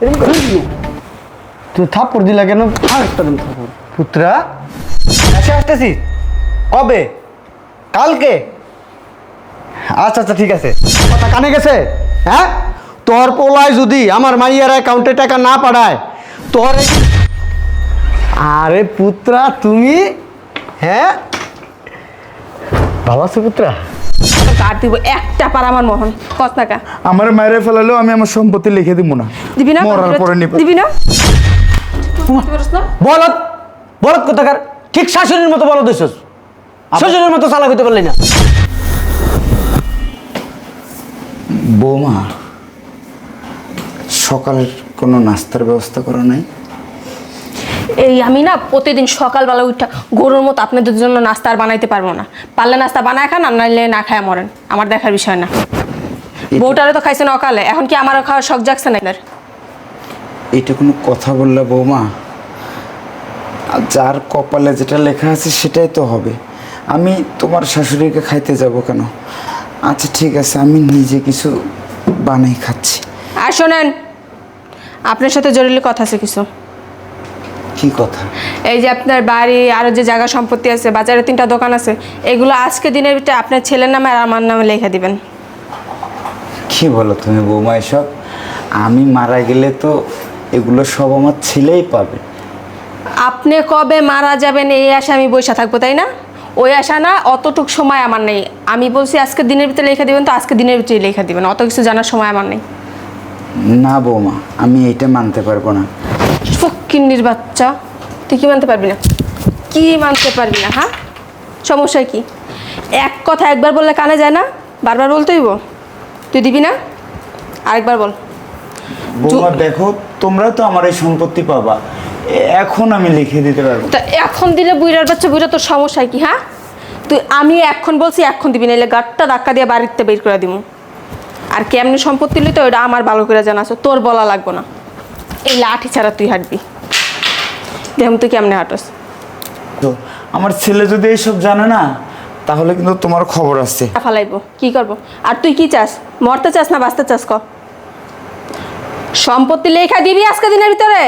এরকম করে তুই থাপ্পড় দিলা কেন? আর একটা দিন থাপ্পড়। পুত্রা? এসে আসতেছি। কবে? কালকে? আচ্ছা আচ্ছা ঠিক আছে। কথা কানে গেছে? হ্যাঁ? তোর পোলায় যদি আমার মাইয়ার অ্যাকাউন্টে টাকা না পাঠায় তোর আরে পুত্রা তুমি? হ্যাঁ? ভালো আছো পুত্রা? কার দিব? একটা পার আমার মোহন। কস আমার মায়েরে ফেলালেও আমি আমার সম্পত্তি লিখে দিব না। দিবি না? মরার পরে নিব। দিবি না? বলত বলত কোথাকার? ঠিক শাশুড়ির মতো বলত দিছস শ্বশুরের মতো চালাক হইতে পারলি না। বৌমা সকালের কোনো নাস্তার ব্যবস্থা করা নাই? এই আমি না প্রতিদিন সকালবেলা উঠা গরুর মতো আপনাদের জন্য নাস্তা আর বানাইতে পারব না। পারলে নাস্তা বানায় খান আর নাইলে না খায় মরেন। আমার দেখার বিষয় না। বউটারে তো খাইছেন অকালে। এখন কি আমারও খাওয়ার শখ জাগছে না? এটা কোনো কথা বললা বৌমা। আর যার কপালে যেটা লেখা আছে সেটাই তো হবে। আমি তোমার শাশুড়িকে খাইতে যাব কেন? আচ্ছা ঠিক আছে আমি নিজে কিছু বানাই খাচ্ছি। আর শোনেন আপনার সাথে জরুরি কথা আছে কিছু। কি কথা? এই যে আপনার বাড়ি আরও যে জায়গা সম্পত্তি আছে বাজারে তিনটা দোকান আছে এগুলো আজকে দিনের ভিতরে আপনার ছেলের নামে আর আমার নামে লেখা দিবেন। কি বলো তুমি বৌমা এসব? আমি মারা গেলে তো এগুলো সব আমার ছেলেই পাবে। আপনি কবে মারা যাবেন এই আশা আমি বসে থাকব তাই না? ওই আশা না অতটুক সময় আমার নেই। আমি বলছি আজকে দিনের ভিতরে লেখা দিবেন তো আজকে দিনের ভিতরে লেখা দিবেন অত কিছু জানার সময় আমার নেই। না বৌমা আমি এইটা মানতে পারব না। ফকিন্নির বাচ্চা তুই কি মানতে পারবি না? কি মানতে পারবি না হ্যাঁ? সমস্যা কি? এক কথা একবার বললে কানে যায় না? বারবার হইব? তুই দিবি না? আরেকবার বল। বৌমা দেখো তোমরা তো আমার এই সম্পত্তি পাবা। এখন আমি লিখে দিতে পারব। তা এখন দিলে বুইরার বাচ্চা বুইরা তোর সমস্যা কি হ্যাঁ? তুই আমি এখন বলছি এখন দিবি না এলে গাটটা ধাক্কা দিয়ে বাড়িতে বের করে দিব আর কেমনি সম্পত্তি লই তো ওটা আমার ভালো করে জানা আছে তোর বলা লাগবো না। এই লাঠি ছাড়া তুই হাঁটবি। দেখুন তুই কেমনে হাঁটস। তো আমার ছেলে যদি এইসব জানে না তাহলে কিন্তু তোমার খবর আছে। ফালাইবো কি করব? আর তুই কি চাস? মরতে চাস না বাঁচতে চাস ক? সম্পত্তি লেখা দিবি আজকে দিনের ভিতরে?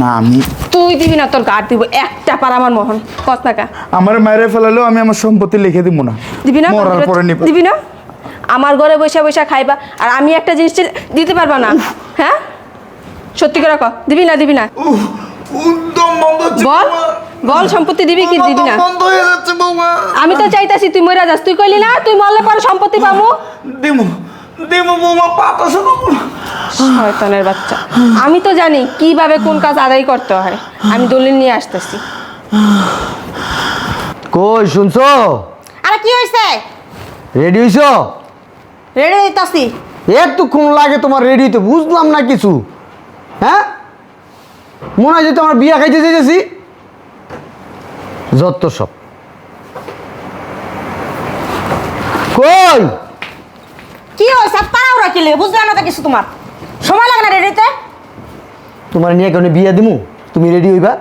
না আমি তুই দিবি না তোর গাড় দিব। একটা পার আমার মোহন কস টাকা? আমার মায়েরে ফেলালেও আমি আমার সম্পত্তি লিখে দিব না। দিবি না? মরার পরে নিব। দিবি না? আমার ঘরে বসে বসে খাইবা আর আমি একটা জিনিস দিতে পারবা না। হ্যাঁ? সত্যি করে ক দিবি না দিবি না? বল বল সম্পত্তি দিবি কি দিবি না? হয়ে আমি তো চাইতাছি তুই মরে যাস। তুই কইলি না তুই মরলে পরে সম্পত্তি পাবো? দিমু দিমু বৌমা শয়তানের বাচ্চা। আমি তো জানি কীভাবে কোন কাজ আদায় করতে হয়। আমি দলিল নিয়ে আসতেছি। কই শুনছো? আরে কি হয়েছে রেডি হইছ? রেডি হইতাছি। একটুক্ষণ লাগে তোমার রেডি হইতে বুঝলাম না কিছু। হ্যাঁ? মনে হয় যে তোমার বিয়া খাইতে যেতেছি যত সব। কই? কি হয়েছে তাড়াহুড়া কি লেগে বুঝলাম না তো কিছু তোমার। সময় লাগে না রেডিতে তোমার নিয়ে কেন বিয়া দিমু? তুমি রেডি হইবা?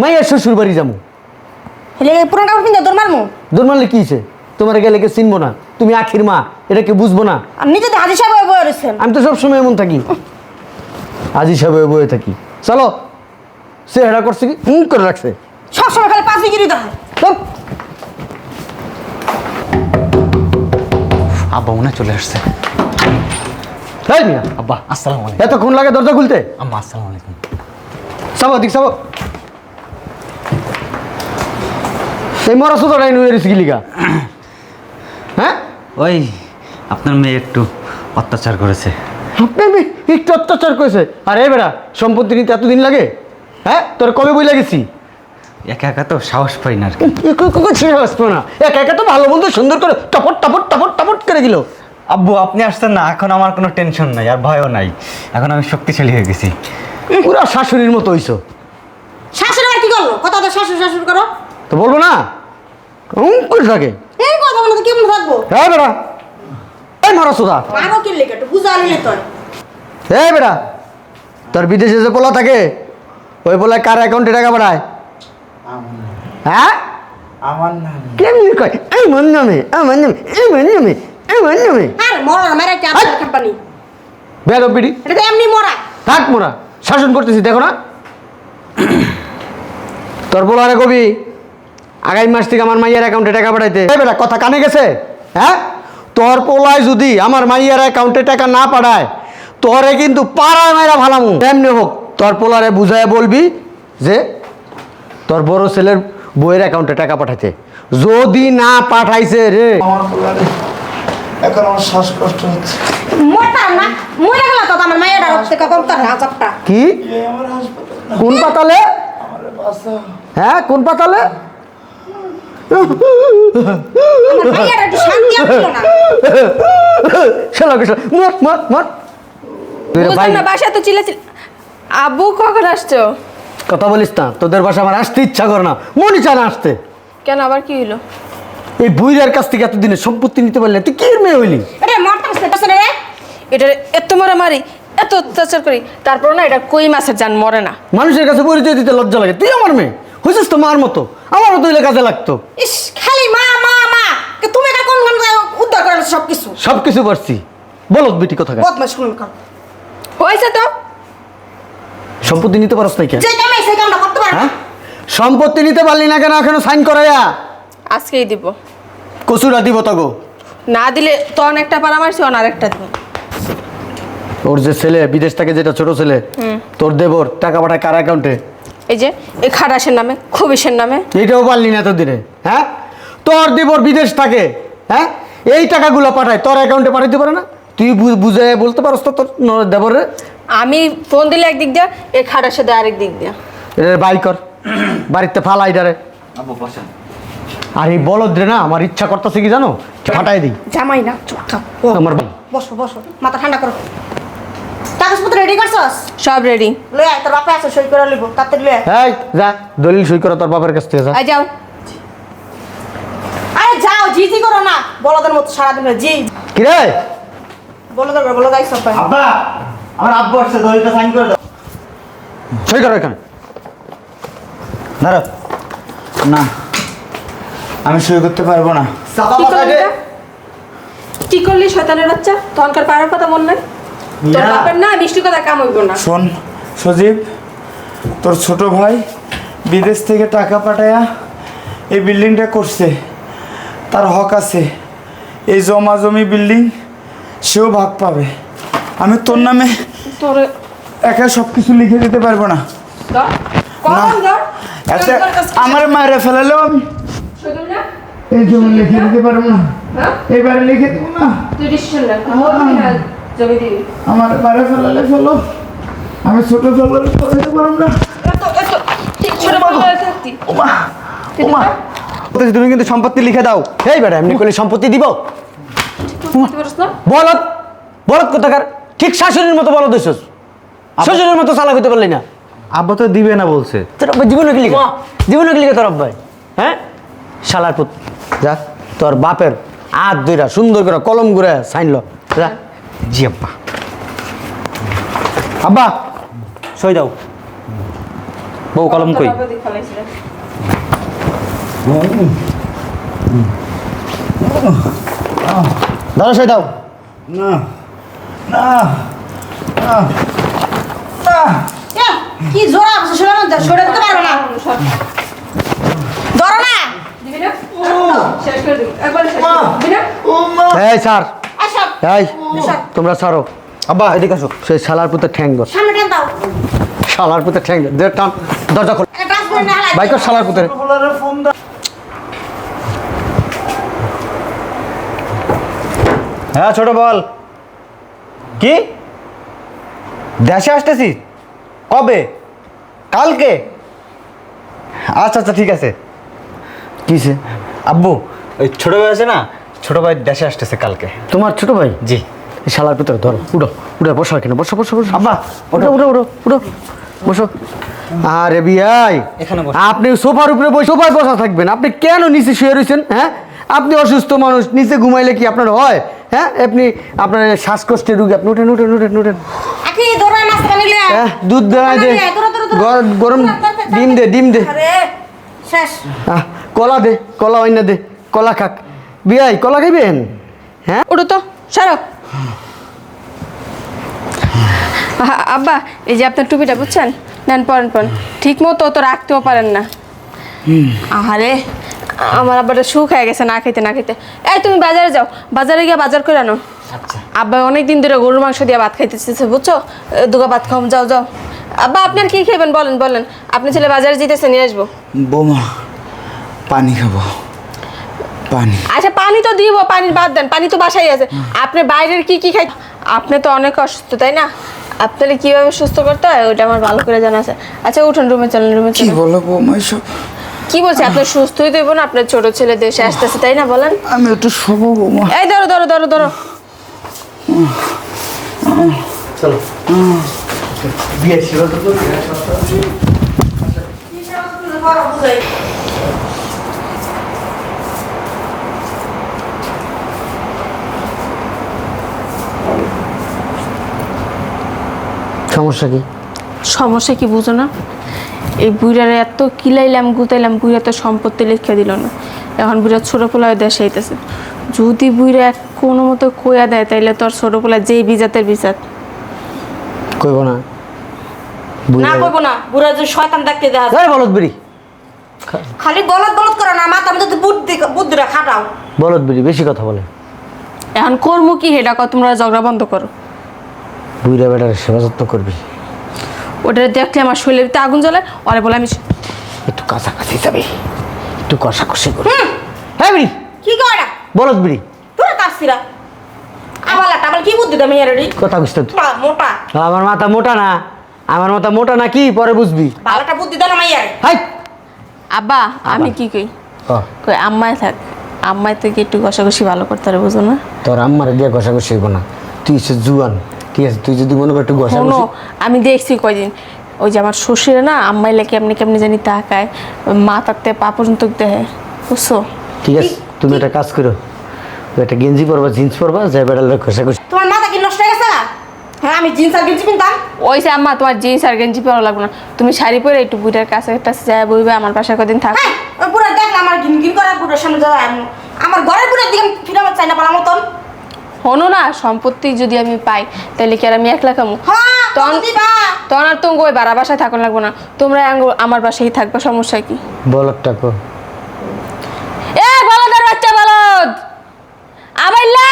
মাইয়ার শ্বশুর বাড়ি যাব লেগে কাপড় পিন্ধে দৌড় মারমু? দূর মারলে কি হইছে? তোমার গেলে কে চিনবো না? তুমি আখির মা এটা কে বুঝব না? আর নিজে তো হাজির সাহেব বয়ে রয়েছেন। আমি তো সবসময় এমন থাকি। আজ হিসাবে বয়ে থাকি। চলো সে হেডা করছে কি? হুম করে রাখছে। সবসময় খালি পাঁচ বিক্রি দেয়। আব্বা হয় চলে আসছে। এই মিয়া, আব্বা আসসালামু আলাইকুম। এতক্ষণ লাগে দরজা খুলতে? আম্মা আসসালামু আলাইকুম। সাবো দিক সাবো এই মরা সুতো ডাইন হয়ে গেছে গিলিগা হ্যাঁ ওই আপনার মেয়ে একটু অত্যাচার করেছে। আপনার মেয়ে একটু অত্যাচার করেছে? আর এই বেড়া সম্পত্তি নিতে এতদিন লাগে? হ্যাঁ তোর কবে বই লাগেছি? একা একা তো সাহস পাই না আর কি। ছিঁড়ে আসতো না। একা একা তো ভালো বন্ধু সুন্দর করে টপট টপট টপট টপট করে দিল। আব্বু আপনি আসছেন না এখন আমার কোনো টেনশন নাই আর ভয়ও নাই। এখন আমি শক্তিশালী হয়ে গেছি। পুরা শাশুড়ির মতো হইছো। শাশুড়ি আর কি করল? কথা তো শাশুড়ি শাশুড়ি করো। তো বলব না? করে থাকে। এই কথা বলে তো কেমন থাকব? হ্যাঁ বেড়া এই মারা সুদা আরও কি লেগে? একটু বুঝা নিলে তো এই বেড়া তোর বিদেশে যে পোলা থাকে ওই পোলা কার অ্যাকাউন্টে টাকা পাঠায় হ্যাঁ? আমার নাম। কেমনি কয়? আমার নামে আমার নামে আমার নামে আমার নামে। আর মরার মেরে কি আর কোম্পানি বেরো বিড়ি। এটা তো এমনি মরা। থাক মরা শাসন করতেছি দেখো না। তোর বলারে কবি আগামী মাস থেকে আমার মাইয়ার অ্যাকাউন্টে টাকা পাঠাইতে। এই বেটা কথা কানে গেছে? হ্যাঁ? তোর পোলায় যদি আমার মাইয়ার অ্যাকাউন্টে টাকা না পাঠায় তোরে কিন্তু পাড়ায় মাইরা ভালামু এমনি হোক তোর পোলারে বুঝায় বলবি যে তোর বড় ছেলের বইয়ের অ্যাকাউন্টে টাকা পাঠাইতে। যদি না পাঠাইছে রে। আমার এখন আমার শ্বাসকষ্ট হচ্ছে। মোটা না। মরে গেল তো আমার মায়ের আর থেকে তার হাজারটা কি? এই আমার হাসপাতাল না। কোন পাতালে? হ্যাঁ কোন পাতালে? আব্বু কখন আসছো? কথা বলিস না তোদের বাসা আমার আসতে ইচ্ছা করে না। মনে চায় না আসতে। কেন আবার কি হলো এই বুইরার কাছ থেকে এতদিনে সম্পত্তি নিতে পারলে তুই কি মেয়ে হইলি? এটা এত মারা মারি এত অত্যাচার করি। তারপর না এটা কই মাছের জান মরে না। মানুষের কাছে পরিচয় দিতে লজ্জা লাগে। তুই আমার মেয়ে? হয়েছিস তো মার মতো? আমারও তো কাজে লাগতো। ইস খালি মা মা মা। কে তুমি এটা কোন কোন উদ্ধার করে সব কিছু সব কিছু পারছি। বলো বিটি কথা বদমাশ কাম। হয়েছে তো। সম্পত্তি নিতে পারস নাই কেন? যে কামে সেই কামটা করতে পারে হ্যাঁ? সম্পত্তি নিতে পারলি না কেন এখনও সাইন করাইয়া? আজকেই দিব। কচুরা দিব তগো না দিলে তখন একটা পারা মারছি অন আরেকটা দিব। ওর যে ছেলে বিদেশ থেকে যেটা ছোট ছেলে তোর দেবর টাকা পাঠায় কার অ্যাকাউন্টে এই যে এই খাটাসের নামে খুবিসের নামে। এইটাও পারলি না এতদিনে হ্যাঁ? তোর দেবর বিদেশ থাকে হ্যাঁ? এই টাকাগুলো পাঠায় তোর অ্যাকাউন্টে পাঠাইতে পারে না? তুই বুঝে বলতে পারস তো তোর দেবরে। আমি ফোন দিলে একদিক দিয়ে এই খাটাসে দেয় আরেক দিক দিয়ে। এটা বাই কর। বাড়িতে ফালাই ডারে আব্বু বসেন আর এই বলদ রে না আমার ইচ্ছা করতেছে কি জানো? ফাটাই দিই। জামাই না চুপ থাক আমার বসো বসো মাথা ঠান্ডা করো। কাগজপত্র রেডি করছস? সব রেডি লই আয় তোর বাপে আছে সই করে লিব তাতে লই আয়। এই যা দলিল সই করো তোর বাপের কাছ থেকে যা। আই যাও। আরে যাও জি জি করো না। বলদের মতো সারাদিন ধরে জি। কি রে বলদের বলো যাই সব আব্বা আমার আব্বু আসছে দলিলটা সাইন করে দাও। সই করো এখানে। না আমি সই করতে পারব না? কি করলি শয়তানের বাচ্চা? তখনকার পাড়ার কথা মন নাই? তোর বাপের না মিষ্টি কথা কাম হইব না। শোন সজীব তোর ছোট ভাই বিদেশ থেকে টাকা পাঠায়া এই বিল্ডিংটা করছে। তার হক আছে। এই জমা জমি বিল্ডিং সেও ভাগ পাবে। আমি তোর নামে তোর একা সব কিছু লিখে দিতে পারব না। কম আমার মায়েরা ফেলালেও আমি এই জমি লিখে দিতে পারব না। হ্যাঁ? এবারে লিখে দেবো না। জমি দিবি আমার মারে ফেলালে ফেলো। আমি ছোট ফেলালে ফেলাতে পারব না। ওমা ওমা তুমি কিন্তু সম্পত্তি লিখে দাও। এই বেটা এমনি করলে সম্পত্তি দিব। বুঝতে পারছ না? বলদ বলদ কোথাকার? ঠিক শাশুড়ির মতো বলদ হইছস। শ্বশুরের মতো চালাক হইতে পারলি না। আব্বা তো দিবে না বলছে। তোর আব্বা জীবনে কি লিখে? জীবনে কি লিখে তোর আব্বাই? হ্যাঁ? শালার পুত। যা। তোর বাপের হাত দুইরা সুন্দর করে কলম করে সাইনল। যা। জি আব্বা আব্বা সই দাও বউ কলম কই। ধরো সই দাও না না এ, কি জোরা আছে শুনে না সরে দিতে পারবে না ধরো না শেষ করে দিবি একবার শেষ করে দিবি না এই স্যার এই তোমরা ছাড়ো। আব্বা এদিকে আসো। সেই শালার পুতে ঠ্যাং ধর। দাও। শালার পুতে ঠ্যাং ধর। টান। দরজা খোল। বাইকর শালার পুতে। হ্যাঁ ছোট বল। কি? দেশে আসতেছি? কবে? কালকে? আচ্ছা আচ্ছা ঠিক আছে। কিসে? আব্বু ওই ছোট ভাই আছে না? ছোট ভাই দেশে আসতেছে কালকে। তোমার ছোট ভাই? জি। শালার পুতে ধরো উঠো উঠে বসো এখানে বসো বসো বসো। আব্বা উঠো উঠো। উঠো উঠো বসো। আরে বিয়াই এখানে বসো। আপনি সোফার উপরে বসে সোফায় বসা থাকবেন। আপনি কেন নিচে শুয়ে রয়েছেন হ্যাঁ? আপনি অসুস্থ মানুষ নিচে ঘুমাইলে কি আপনার হয় হ্যাঁ? আপনি আপনার শ্বাসকষ্টের রুগী আপনি উঠেন উঠেন উঠেন উঠেন। আকি ধরো নাস্তা নিলে। হ্যাঁ দুধ দেওয়াই দে ধরো, ধরো, ধরো। গরম ডিম দে ডিম দে। আরে শেষ। আহ, কলা দে কলা অন্য দে কলা খাক। বিয়াই কলা খাইবেন? হ্যাঁ? উঠো তো সারো। আব্বা এই যে আপনার টুপিটা বুঝছেন? নেন পরেন পরেন। ঠিক মতো তো রাখতেও পারেন না। আহারে আমার আব্বাটা সুখ হয়ে গেছে না খেতে না খেতে এই তুমি বাজারে যাও। বাজারে গিয়ে বাজার করে আনো। আব্বা অনেক দিন ধরে গরুর মাংস দিয়ে ভাত খাইতেছে বুঝছ? দুগা ভাত খাও যাও যাও। আব্বা আপনার কি খাবেন বলেন বলেন। আপনি ছেলে বাজারে যেতেছে নিয়ে আসব। বোমা পানি খাব। পানি। আচ্ছা পানি তো দিব পানির বাদ দেন পানি তো বাসায় আছে। আপনি বাইরের কি কি খাই আপনি তো অনেক অসুস্থ তাই না? আপনারা কীভাবে সুস্থ করতে হয় ওটা আমার ভালো করে জানা আছে। আচ্ছা উঠুন রুমে চলেন রুমে কি বলো বৌমা এসব কি বলছে? আপনি সুস্থই দেবো না আপনার ছোট ছেলে দেশে আসতেছে তাই না বলেন? আমি একটু শোবো বৌমা। এই ধরো ধরো ধরো ধরো। চলো। বিয়ে ছিল তো তোর? সমস্যা কি? সমস্যা কি বুঝো না? এই বুড়ারে এত কিলাইলাম গুতাইলাম বুড়া তো সম্পত্তি লিখে দিল না। এখন বুড়া ছোট পোলায় দেশে আইতেছে। যদি বুড়া কোনো মতো কইয়া দেয় তাইলে তোর ছোট পোলা যেই বিজাতের বিজাত। কইব না। না কইবো না বুড়া যে শয়তান দেখতে দেখা যায়। এই বলদ বিড়ি। খালি গলত গলত করো না মাথা মধ্যে বুদ্ধি বুদ্ধিটা খাটাও। বলদ বিড়ি বেশি কথা বলে। এখন কর্ম কি হেডা কর তোমরা ঝগড়া বন্ধ করো। বুইরা বেটার সেবা যত্ন করবি। ওটা দেখলে আমার শরীরের ভিতরে আগুন জ্বলে ওরে বলে আমি একটু কাছাকাছি যাবি একটু কষাকষি করবি হ্যাঁ বিড়ি? কি কয়টা বলদ বিড়ি। তোরা আবার একটা আবার কি বুদ্ধি দামি আর কথা বুঝতে মোটা। আমার মাথা মোটা না। আমার মাথা মোটা না কি? পরে বুঝবি। ভালো একটা বুদ্ধি দাও না মাইয়ারে হাই! আব্বা আমি কি কই? কই আম্মায় থাক। আম্মায় থেকে একটু ঘষাঘষি ভালো করতে পারে বুঝো না? তোর আম্মারে দিয়ে ঘষাঘষি হইব না। তুই সে জুয়ান। ঠিক আছে তুই যদি মনে কর একটু শোনো ঘষাঘষি আমি দেখছি কয়দিন। ওই যে আমার শ্বশুরে না আম্মাইলে কেমনি কেমনি জানি তাকায় মাথাতে পা পর্যন্ত দেয় বুঝছ? ঠিক আছে তুমি একটা কাজ করো একটা গেঞ্জি পরবা জিন্স পরবা যাই বেড়ালে ঘষাঘষি তোমার মাথা কি নষ্ট হয়ে গেছে? না? হ্যাঁ আমি জিন্স আর গেঞ্জি কিনতাম ওই যে আম্মা তোমার জিন্স আর গেঞ্জি পরা লাগবে না। তুমি শাড়ি পরে একটু বুড়ার কাছে টাছে যায় বইবে আমার পাশে কদিন থাক। হ্যাঁ ওই বুড়া দেখলে আমার গিন গিন করে বুড়ার সামনে যাওয়া আমার ঘরের বুড়ার দিকে ফিরে আমার চাই না পালার মতন। হনো না সম্পত্তি যদি আমি পাই তাহলে কি আর আমি একলা খামু? হ্যাঁ তখন তখন আর তুমি ওই বাড়া বাসায় থাকুন লাগবো না। তোমরা আমার বাসায় থাকবে সমস্যা কি? বলদটা কো এ বলদের বাচ্চা বলদ! আবাইল্লা!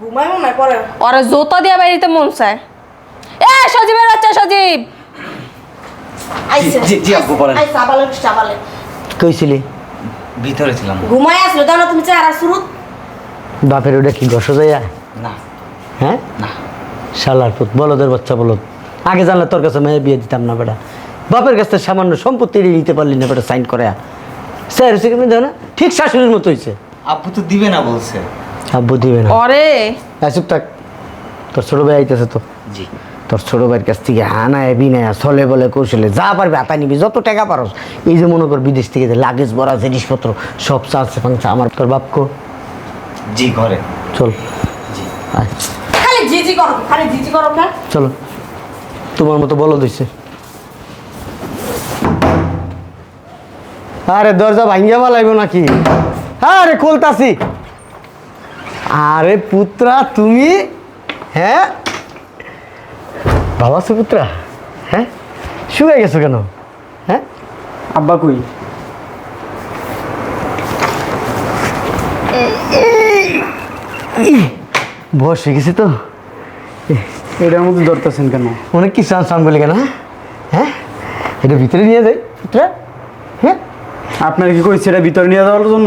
ঘুমাই মনে পরে। ওরা জোতা দিয়ে বাড়িতে মন চায়। এ সজীবের বাচ্চা সজীব! আইসে জি, জি, আপু, বলেন। আইসে আবালে কইছিলি? ভিতরে ছিলাম। ঘুমাই আসলো জানো তুমি চেহারা শুরু বাপের ওটা কি ঘষ যাইয়া না। হ্যাঁ? না। শালার পুত বলদের বাচ্চা বলদ। আগে জানলে তোর কাছে মেয়ে বিয়ে দিতাম না বেটা। বাপের কাছে সামান্য সম্পত্তি নিতে পারলি না বেটা সাইন করে স্যার হচ্ছে কিন্তু না? ঠিক শাশুড়ির মতো হয়েছে আপু তো দিবে না বলছে। আব্বু দিবে না। ওরে হ্যাঁ থাক। তোর ছোট ভাই আইতেছে তো। জি। তোর ছোট ভাইয়ের কাছ থেকে হানায় বিনায় চলে বলে কৌশলে যা পারবি হাতা নিবি যত টাকা পারস। এই যে মনে কর বিদেশ থেকে যে লাগেজ ভরা জিনিসপত্র সব চালছে ফাংছে আমার। তোর বাপকো জি ঘরে। চল। জি। খালি জিজি করো খালি জিজি করো না চলো। তোমার মতো বলো দিচ্ছে আরে দরজা ভাঙ্গিয়া পালাইব নাকি? আরে খুলতাছি। আরে পুত্রা তুমি? হ্যাঁ? বাবা সুপুত্রা হ্যাঁ? শুয়ে গেছো কেন? হ্যাঁ? আব্বা কই? বয়স হয়ে গেছে তো। এটার মধ্যে ধরতেছেন কেন? অনেক কিছু আনসান বলে কেন হ্যাঁ? এটা ভিতরে নিয়ে যাই। পুত্রা হ্যাঁ? আপনার কি কইছে এটা ভিতরে নিয়ে যাওয়ার জন্য?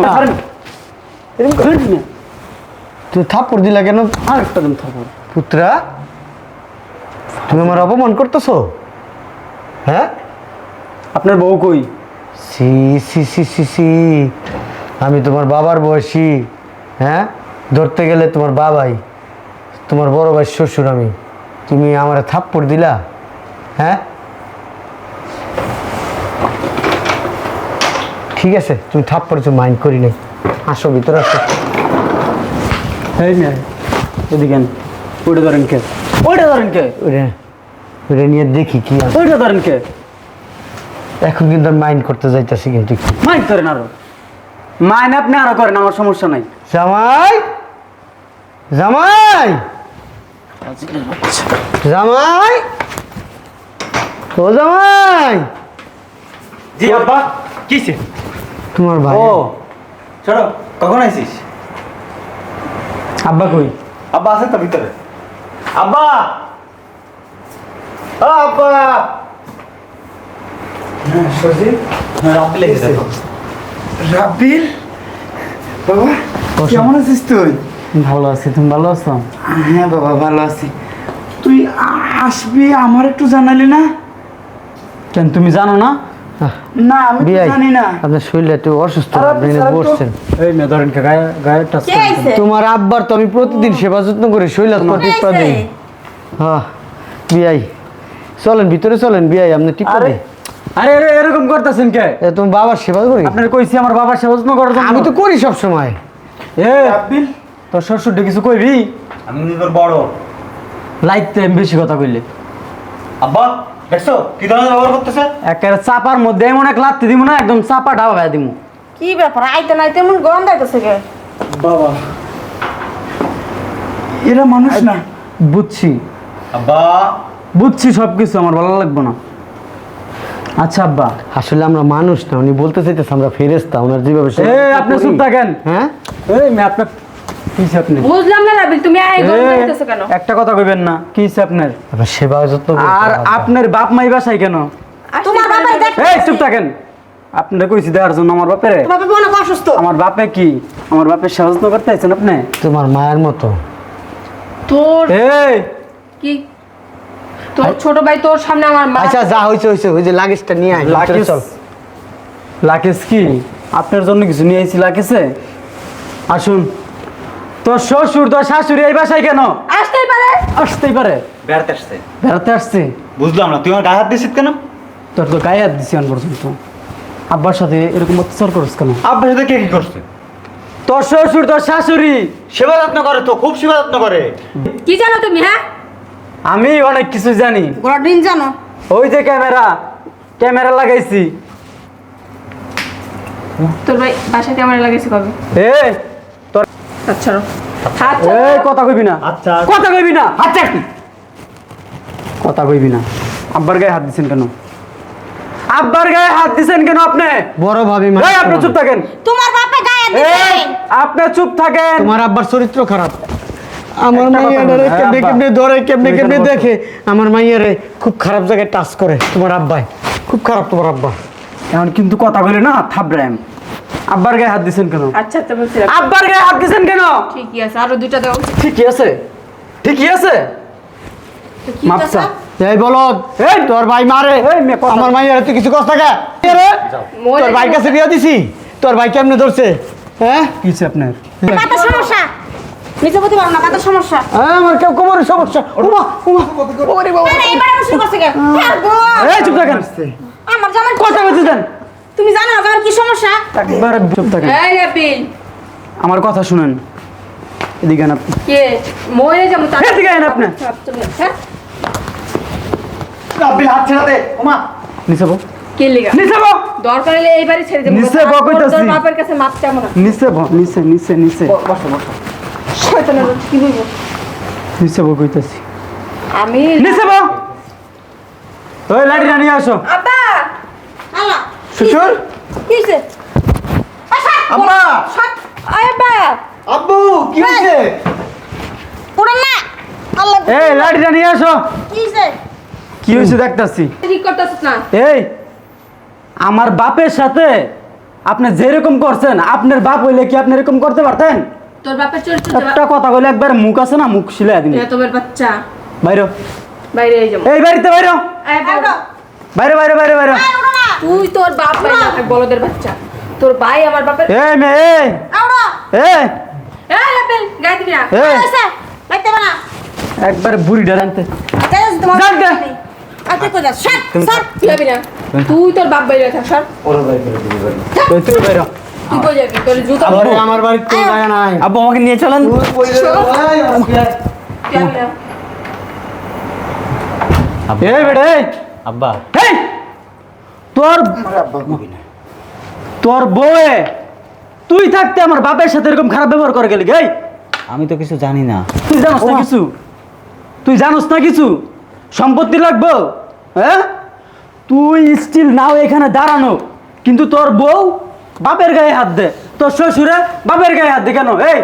তুই থাপ্পড় দিলা কেন? আর একটা দিন থাকুন পুত্রা তুমি আমার অপমান করতেছো? হ্যাঁ? আপনার বউ কই? সি সি সি সি সি। আমি তোমার বাবার বয়সী হ্যাঁ? ধরতে গেলে তোমার বাবাই তোমার বড় ভাই শ্বশুর আমি তুমি আমার থাপ্পড় দিলা হ্যাঁ? ঠিক আছে তুমি থাপ্পড় তুমি মাইন্ড করি নাই। আসো ভিতরে আসো। এই এদিকে। ধরেন কে? ধরেন কে? ওটা ওটা নিয়ে দেখি কি। ওইটা ধরেন কে? এখন কিন্তু মাইন্ড করতে যাইতেছি কিন্তু একটু। মাইন করেন আরও। মাইন আপনি আরও করেন আমার সমস্যা নাই। জামাই! জামাই! জামাই! ও জামাই! জি আব্বা কিসে তোমার ভাই। ও চলো কখন আইছিস? আব্বা কই? আব্বা আছে তো ভিতরে। আব্বা! ও আব্বা! হ্যাঁ দেখো। রাব্বিল? বাবা কেমন আছিস তুই? ভালো আছি তুমি ভালো আছো? হ্যাঁ বাবা ভালো আছি। তুই আসবি আমার একটু জানালি না? কেন তুমি জানো না? না আমি জানি না। আপনার শরীরটা একটু অসুস্থ আপনি এখানে বসছেন। এই মেয়ে ধরেন গায়ে গায়ে টাচ তোমার আব্বার তো আমি প্রতিদিন সেবা যত্ন করি টিপা? হ্যাঁ চলেন ভিতরে চলেন বিয়াই আপনি টিপা আরে আরে আরে, এরকম করতেছেন কে? তুমি বাবার সেবা করি? আপনার কইছি আমার বাবার সেবা যত্ন করার জন্য। আমি তো করি সব সময় এ রাব্বিল। তোর শ্বশুর কিছু কইবি? আমি কিন্তু তোর বড়। লাইতে বেশি কথা কইলে। আব্বা দেখছ? কি ধরনের ব্যবহার করতেছে? একেবারে চাপার মধ্যে এমন এক লাত্তি দিব না একদম চাপা ঢাবা খাই দিব কি ব্যাপার? আইতে নাইতে এমন কে? বাবা এরা মানুষ না। বুঝছি। আব্বা। বুঝছি সব কিছু আমার ভালো লাগবে না। আচ্ছা আব্বা। আসলে আমরা মানুষ না উনি বলতে চাইতেছে আমরা ফেরেস্তা ওনার যেভাবে আপনি। চুপ থাকেন। হ্যাঁ? এই আপনার কিছে আপনি বুঝলাম না রাবিল তুমি এই গরম কেন? একটা কথা কইবেন না কিছে আপনার আপনার সেবা যত্ন আর আপনার বাপ মাই বাসায় কেন? তোমার বাবার দেখ এই চুপ থাকেন। আপনারা কইছি দেওয়ার জন্য আমার বাপেরে। অসুস্থ। আমার বাপে কি? আমার বাপের সাহায্য করতে আছেন আপনি? তোমার মায়ের মতো। তোর এই! কি? তোর ছোট ভাই তোর সামনে আমার মা আচ্ছা যা হয়েছে ওই যে লাগেজটা নিয়ে আয় লাকেশ কি? আপনার জন্য কিছু নিয়ে আইছি আসুন। তোর শ্বশুর তোর শাশুড়ি এই বাসায় কেন? আসতেই পারে। আসতেই পারে। বেড়াতে আসছে। বেড়াতে আসছে? বুঝলাম না তুই আমার গায়ে হাত দিছিস কেন? তোর তো গায়ে হাত দিছি আন পর্যন্ত। আব্বার সাথে এরকম অত্যাচার করিস কেন? আব্বার সাথে কে কি করছে? তোর শ্বশুর তোর শাশুড়ি। সেবা যত্ন করে তো খুব সেবা যত্ন করে। কি জানো তুমি হ্যাঁ? আমি অনেক কিছু জানি। গোড়া ডিম জানো? ওই যে ক্যামেরা ক্যামেরা লাগাইছি। তোর ভাই বাসায় ক্যামেরা লাগাইছে কবে? এ আচ্ছা হাত এই কথা কইবি না। আচ্ছা কথা কইবি না। হাত চাপ কথা কইবি না। আব্বার গায়ে হাত দিছেন কেন? আব্বার গায়ে হাত দিছেন কেন আপনি? বড় ভাবি এই আপনি চুপ থাকেন। তোমার বাপে গায়ে দিছে। আপনি চুপ থাকেন। তোমার আব্বার চরিত্র খারাপ। আমার মাইয়ারে কেমনে হ্যাঁ, কেমনে ধরে কেমনে তুমি কেমনে দেখে আমার মাইয়ারে খুব খারাপ জায়গায় টাচ করে তোমার আব্বাই খুব খারাপ তোমার আব্বা। এখন কিন্তু কথা কইলে না থাবড়াম আব্বার গায়ে হাত দিছেন কেন? আচ্ছা আচ্ছা বলছি আব্বার গায়ে হাত দিছেন কেন? ঠিকই আছে আরও দুইটা দাও। ঠিকই আছে। ঠিকই আছে? মাপসা কথা? এই বলো এই তোর ভাই মারে। আমার মাইয়ারে তুই কিছু কষ্ট টাকা তোর ভাই কাছে বিয়া দিছি। তোর ভাই কেমনে ধরছে? হ্যাঁ? কিছে আপনার? সমস্যা। নিচে বলতে পারো না বাতের সমস্যা। হ্যাঁ, আমার কেউ কোমরের সমস্যা। উমা উমা। ওরে বাবা আরে শুরু করছে কে? হ্যাঁ এই চুপ থাকেন। আমার জামাই কথা কইতে দেন। তুমি জানো আমার কি সমস্যা? একবার চুপ থাকেন এই রাবিল আমার কথা শুনেন। এদিকে আন আপনি। কে? মরে যাব তার এদিকে আন আপনি। হ্যাঁ? রাব্বিল হাত ছেড়ে দে। ওমা। নিচে বো কে লিগা? নিচে বো দরকার হলে এইবারই ছেড়ে দেবো নিচে তোর- বকইতাছি। তোর বাপের কাছে মাপ চাবো না। নিচে বো নিচে নিচে নিচে শয়তানের বাচ্চা, কি বলব নিচে বো কইতাছি। আমি নিচে বো ওই লাঠিটা নিয়ে আসো। শ্বশুর কি হইছে? আম্মা আয় আব্বা! আব্বু কি হয়েছে উড়ান না। আল্লাহ এই লাঠিটা নিয়ে আসো। কি হইছে? কি হয়েছে দেখতাছি? ঠিক করতেছিস না? এই আমার বাপের সাথে আপনি যেরকম করছেন আপনার বাপ হইলে কি আপনি এরকম করতে পারতেন? তোর বাপের চরিত্র একটা কথা কইলে একবার মুখ আছে না মুখ শিলাই দিন তোর বাচ্চা। বাইরে। বাইরে এই যাব। এই বাড়িতে বাইরে। বাইরে। বাইরে বাইরে বাইরে তুই তোর বাপ ভাই না বলদের বাচ্চা? তোর ভাই আমার বাপের এই মেয়ে এই আউড়ো এই এই রাবিল গায়ে দিবি না। হইছে লাইতে না। একবারে বুড়িটা জানতে আচ্ছা তোমার যাক গে। আচ্ছা যাস শাট স্যার তুই যাবি না। তুই তোর বাপ বাইরে থাক সর। তুই তুই বাইরে তুই কই যাবি? তোর জুতা আরে আমার বাড়িতে কোনো জায়গা নাই। আব্বু আমাকে নিয়ে চলেন। তুই কইলে ভাই, আমাকে যাবি না। এই বেড়ে আব্বা। এই! তোর তোর বউয়ে তুই থাকতে আমার বাপের সাথে এরকম খারাপ ব্যবহার করে গেলি এই আমি তো কিছু জানি না। তুই জানোস না কিছু? তুই জানোস না কিছু? সম্পত্তি লাগবো? হ্যাঁ তুই স্টিল নাও এখানে দাঁড়ানো। কিন্তু তোর বউ বাপের গায়ে হাত দে। তোর শ্বশুরে বাপের গায়ে হাত দে কেন? এই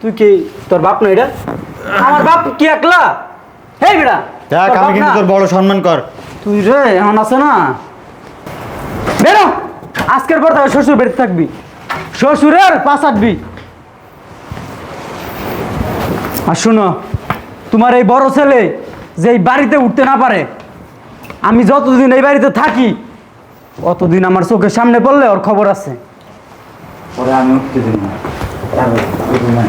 তুই কি তোর বাপ না এটা আমার বাপ কি একলা? এই বেড়া দেখ তোর আমি কিন্তু তোর বড় সম্মান কর। তুই রে এখন আছে না? বেরো। আজকের পর তাহলে শ্বশুর বেড়ে থাকবি। শ্বশুরের পাঁচ আটবি। আর শুনো, তোমার এই বড় ছেলে যে এই বাড়িতে উঠতে না পারে, আমি যতদিন এই বাড়িতে থাকি, অতদিন আমার চোখের সামনে পড়লে ওর খবর আছে। পরে আমি উঠতে দিন না।